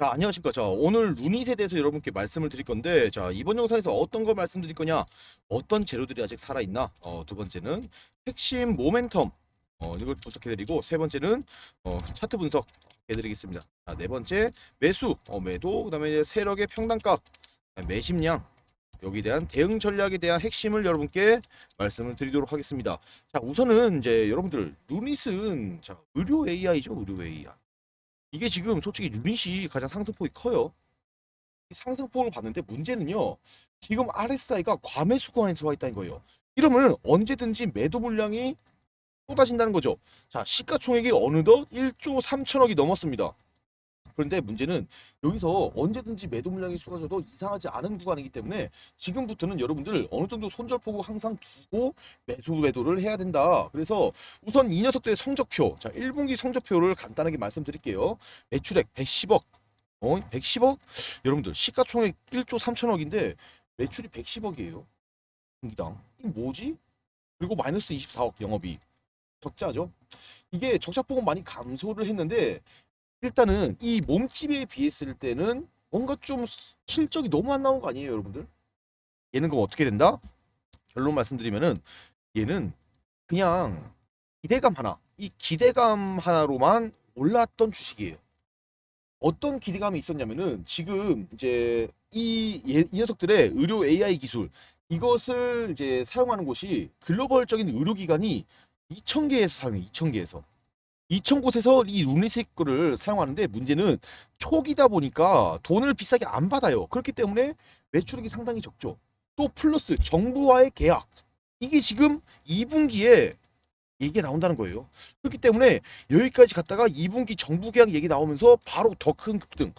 자, 안녕하십니까. 자, 오늘 루닛에 대해서 여러분께 말씀을 드릴 건데, 자, 이번 영상에서 어떤 걸 말씀드릴 거냐, 어떤 재료들이 아직 살아있나, 어, 두 번째는 핵심 모멘텀, 어, 이걸 분석해드리고, 세 번째는, 어, 차트 분석 해드리겠습니다. 자, 네 번째, 매수, 어, 매도, 그 다음에 세력의 평단가, 매심량, 여기에 대한 대응 전략에 대한 핵심을 여러분께 말씀을 드리도록 하겠습니다. 자, 우선은 이제 여러분들, 루닛은, 자, 의료 AI죠, 의료 AI. 이게 지금 솔직히 유닛이 가장 상승폭이 커요. 이 상승폭을 봤는데 문제는요. 지금 RSI가 과매수 구간에 들어와 있다는 거예요. 이러면 언제든지 매도 물량이 쏟아진다는 거죠. 자, 시가총액이 어느덧 1조 3천억이 넘었습니다. 그런데 문제는 여기서 언제든지 매도 물량이 쏟아져도 이상하지 않은 구간이기 때문에 지금부터는 여러분들 어느 정도 손절폭을 항상 두고 매수 매도를 해야 된다. 그래서 우선 이 녀석들의 성적표, 자 1분기 성적표를 간단하게 말씀드릴게요. 매출액 110억, 어 110억, 여러분들 시가총액 1조 3천억인데 매출이 110억이에요. 분기당 이 뭐지? 그리고 마이너스 24억 영업이 적자죠. 이게 적자폭은 많이 감소를 했는데 일단은 이 몸집에 비했을 때는 뭔가 좀 실적이 너무 안 나온 거 아니에요, 여러분들? 얘는 그럼 어떻게 된다? 결론 말씀드리면은 얘는 그냥 기대감 하나, 이 기대감 하나로만 올랐던 주식이에요. 어떤 기대감이 있었냐면은 지금 이제 이, 예- 이 녀석들의 의료 AI 기술 이것을 이제 사용하는 곳이 글로벌적인 의료기관이 2,000개에서 사용해 2,000개에서 2,000곳에서 이 루니식 거를 사용하는데 문제는 초기다 보니까 돈을 비싸게 안 받아요. 그렇기 때문에 매출액이 상당히 적죠. 또 플러스 정부와의 계약 이게 지금 2분기에 얘기가 나온다는 거예요. 그렇기 때문에 여기까지 갔다가 2분기 정부 계약 얘기 나오면서 바로 더 큰 급등.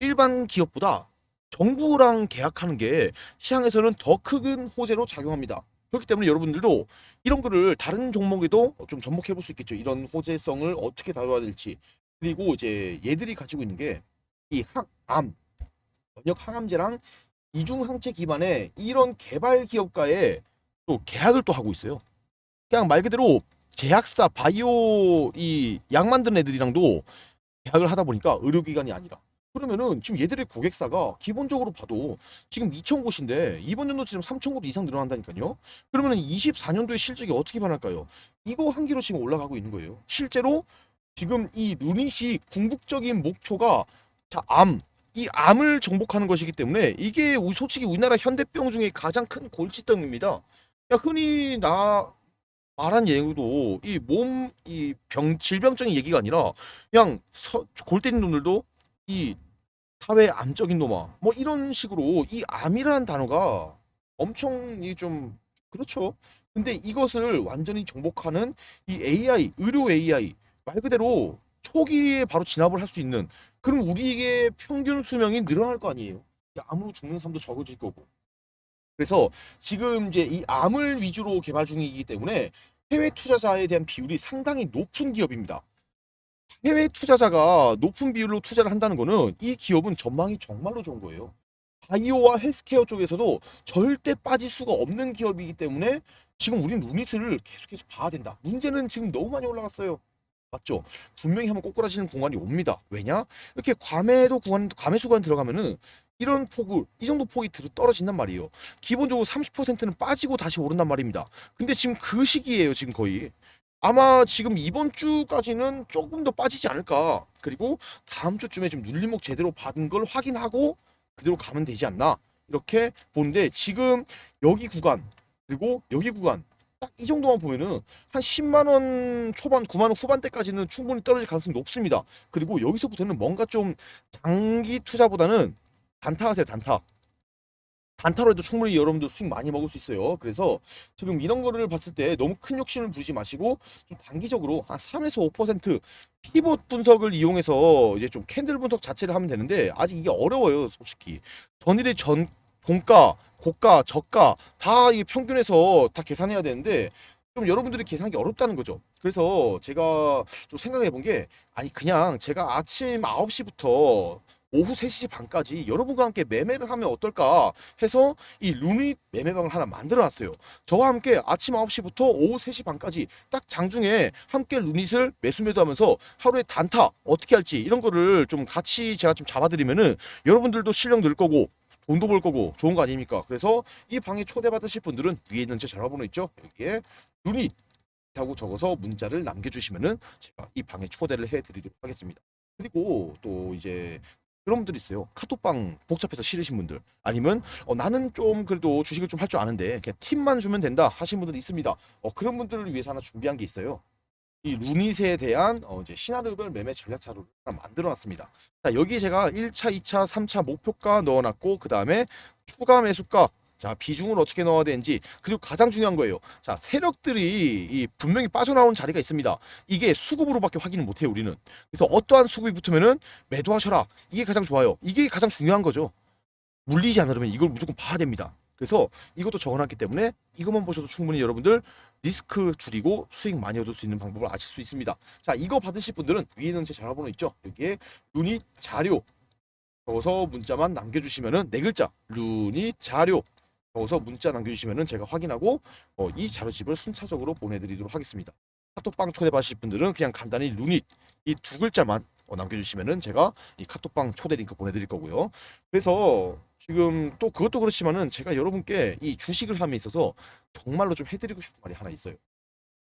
일반 기업보다 정부랑 계약하는 게 시장에서는 더 큰 호재로 작용합니다. 그렇기 때문에 여러분들도 이런 거를 다른 종목에도 좀 접목해 볼 수 있겠죠. 이런 호재성을 어떻게 다뤄야 될지. 그리고 이제 얘들이 가지고 있는 게 이 항암, 면역 항암제랑 이중 항체 기반의 이런 개발 기업과의 또 계약을 또 하고 있어요. 그냥 말 그대로 제약사 바이오 이 약 만드는 애들이랑도 계약을 하다 보니까 의료기관이 아니라 그러면은 지금 얘들의 고객사가 기본적으로 봐도 지금 2,000곳인데 이번 연도 지금 3,000곳 이상 늘어난다니까요. 그러면은 24년도의 실적이 어떻게 변할까요? 이거 한 기로 지금 올라가고 있는 거예요. 실제로 지금 이 루닛이 궁극적인 목표가 자, 암, 이 암을 정복하는 것이기 때문에 이게 솔직히 우리나라 현대병 중에 가장 큰 골칫덩입니다. 야, 흔히 나 말한 얘기도 이 몸 이 병 질병적인 얘기가 아니라 그냥 서, 골 때린 놈들도 이 사회 암적인 놈아 뭐 이런 식으로 이 암이라는 단어가 엄청 이좀 그렇죠. 근데 이것을 완전히 정복하는 이 AI 의료 AI 말 그대로 초기에 바로 진압을 할 수 있는 그럼 우리에게 평균 수명이 늘어날 거 아니에요. 이 암으로 죽는 사람도 적어질 거고. 그래서 지금 이제 이 암을 위주로 개발 중이기 때문에 해외 투자자에 대한 비율이 상당히 높은 기업입니다. 해외 투자자가 높은 비율로 투자를 한다는 거는 이 기업은 전망이 정말로 좋은 거예요. 바이오와 헬스케어 쪽에서도 절대 빠질 수가 없는 기업이기 때문에 지금 우린 루닛을 계속해서 봐야 된다. 문제는 지금 너무 많이 올라갔어요. 맞죠? 분명히 한번 꼬꾸라지는 공간이 옵니다. 왜냐? 이렇게 과매도 구간, 과매수 구간 들어가면은 이런 폭을, 이 정도 폭이 떨어진단 말이에요. 기본적으로 30%는 빠지고 다시 오른단 말입니다. 근데 지금 그 시기예요, 지금 거의. 아마 지금 이번 주까지는 조금 더 빠지지 않을까. 그리고 다음 주쯤에 좀 눌림목 제대로 받은 걸 확인하고 그대로 가면 되지 않나. 이렇게 보는데 지금 여기 구간 그리고 여기 구간 딱 이 정도만 보면은 한 10만 원 초반, 9만 원 후반대까지는 충분히 떨어질 가능성이 높습니다. 그리고 여기서부터는 뭔가 좀 장기 투자보다는 단타하세요, 단타. 단타로 해도 충분히 여러분들 수익 많이 먹을 수 있어요. 그래서 지금 이런 거를 봤을 때 너무 큰 욕심을 부리지 마시고 좀 단기적으로 한 3에서 5% 피봇 분석을 이용해서 이제 좀 캔들 분석 자체를 하면 되는데 아직 이게 어려워요, 솔직히. 전일의 전 공가, 고가, 저가 다 이 평균에서 다 계산해야 되는데 좀 여러분들이 계산하기 어렵다는 거죠. 그래서 제가 좀 생각해 본 게 아니 그냥 제가 아침 9시부터 오후 3시 반까지 여러분과 함께 매매를 하면 어떨까 해서 이 루닛 매매방을 하나 만들어 놨어요. 저와 함께 아침 9시부터 오후 3시 반까지 딱 장중에 함께 루닛을 매수 매도 하면서 하루에 단타 어떻게 할지 이런 거를 좀 같이 제가 좀 잡아드리면은 여러분들도 실력 늘 거고 돈도 벌 거고 좋은 거 아닙니까? 그래서 이 방에 초대받으실 분들은 위에 있는 제 전화번호 있죠? 여기에 루닛 하고 적어서 문자를 남겨주시면은 제가 이 방에 초대를 해드리도록 하겠습니다. 그리고 또 이제 그런 분들 있어요. 카톡방 복잡해서 싫으신 분들 아니면 어, 나는 좀 그래도 주식을 좀 할 줄 아는데 그냥 팁만 주면 된다 하신 분들이 있습니다. 어, 그런 분들을 위해서 하나 준비한 게 있어요. 이 루닛에 대한 어, 이제 시나리오별 매매 전략 자료를 하나 만들어놨습니다. 자 여기 제가 1차, 2차, 3차 목표가 넣어놨고 그 다음에 추가 매수가 자 비중을 어떻게 넣어야 되는지 그리고 가장 중요한 거예요. 자 세력들이 이 분명히 빠져나오는 자리가 있습니다. 이게 수급으로밖에 확인을 못해요 우리는. 그래서 어떠한 수급이 붙으면은 매도하셔라. 이게 가장 좋아요. 이게 가장 중요한 거죠. 물리지 않으려면 이걸 무조건 봐야 됩니다. 그래서 이것도 적어놨기 때문에 이것만 보셔도 충분히 여러분들 리스크 줄이고 수익 많이 얻을 수 있는 방법을 아실 수 있습니다. 자 이거 받으실 분들은 위에는 제 전화번호 있죠. 여기에 루닛 자료 적어서 문자만 남겨주시면은 네 글자 루닛 자료 적어서 문자 남겨주시면은 제가 확인하고 어, 이 자료집을 순차적으로 보내드리도록 하겠습니다. 카톡방 초대받으실 분들은 그냥 간단히 루닛 이 두 글자만 어, 남겨주시면은 제가 이 카톡방 초대 링크 보내드릴 거고요. 그래서 지금 또 그것도 그렇지만은 제가 여러분께 이 주식을 함에 있어서 정말로 좀 해드리고 싶은 말이 하나 있어요.